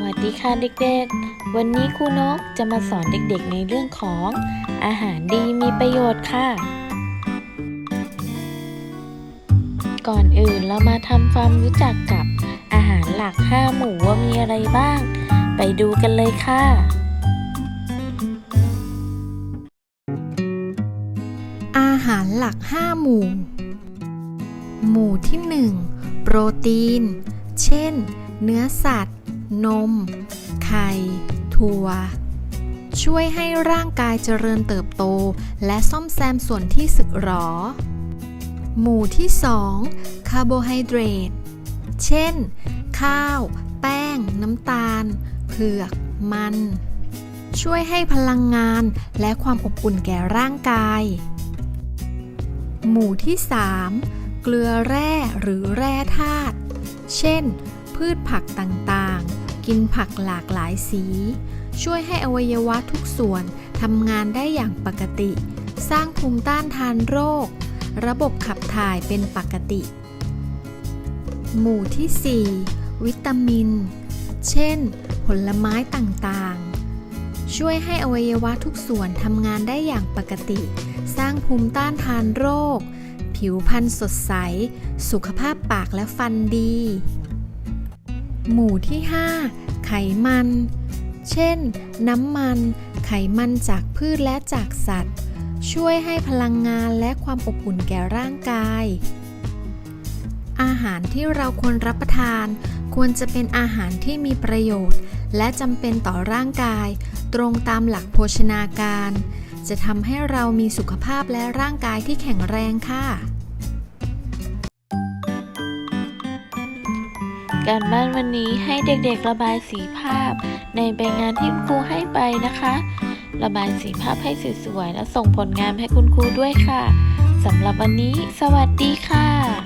วัสดีค่ะเด็กๆ วันนี้ครูนกจะมาสอนเด็กๆในเรื่องของอาหารดีมีประโยชน์ค่ะ ก่อนอื่นเรามาทำความรู้จักกับอาหารหลัก 5 หมู่ว่ามีอะไรบ้าง ไปดูกันเลยค่ะ อาหารหลัก 5 หมู่ หมู่ที่ 1 โปรตีน เช่น เนื้อสัตว์ นม ไข่ ถั่ว ช่วยให้ร่างกายเจริญเติบโต และซ่อมแซมส่วนที่สึกหรอ หมู่ที่ 2 คาร์โบไฮเดรต เช่น ข้าว แป้ง น้ำตาล เผือก มัน ช่วยให้พลังงานและความอบอุ่นแก่ร่างกาย หมู่ที่ 3 เกลือแร่หรือแร่ธาตุ เช่น พืชผักต่างๆ กินผักหลากหลายสี ช่วยให้อวัยวะทุกส่วนทำงานได้อย่างปกติ สร้างภูมิต้านทานโรค ระบบขับถ่ายเป็นปกติ หมู่ที่ 4 วิตามิน เช่น ผลไม้ต่างๆ ช่วยให้อวัยวะทุกส่วนทำงานได้อย่างปกติ สร้างภูมิต้านทานโรค ผิวพรรณสดใส สุขภาพปากและฟันดี หมู่ที่ 5 ไขมัน เช่น น้ำมัน ไขมันจากพืชและจากสัตว์ ช่วยให้พลังงานและความอบอุ่นแก่ร่างกาย อาหารที่เราควรรับประทาน ควรจะเป็นอาหารที่มีประโยชน์ และจำเป็นต่อร่างกาย ตรงตามหลักโภชนาการ จะทำให้เรามีสุขภาพและร่างกายที่แข็งแรงค่ะ การบ้านวันนี้ให้เด็กๆระบายสีภาพ ในใบงานที่ครูให้ไปนะคะ ระบายสีภาพให้สวยๆและส่งผลงานให้คุณครูด้วยค่ะสำหรับวันนี้ สวัสดีค่ะ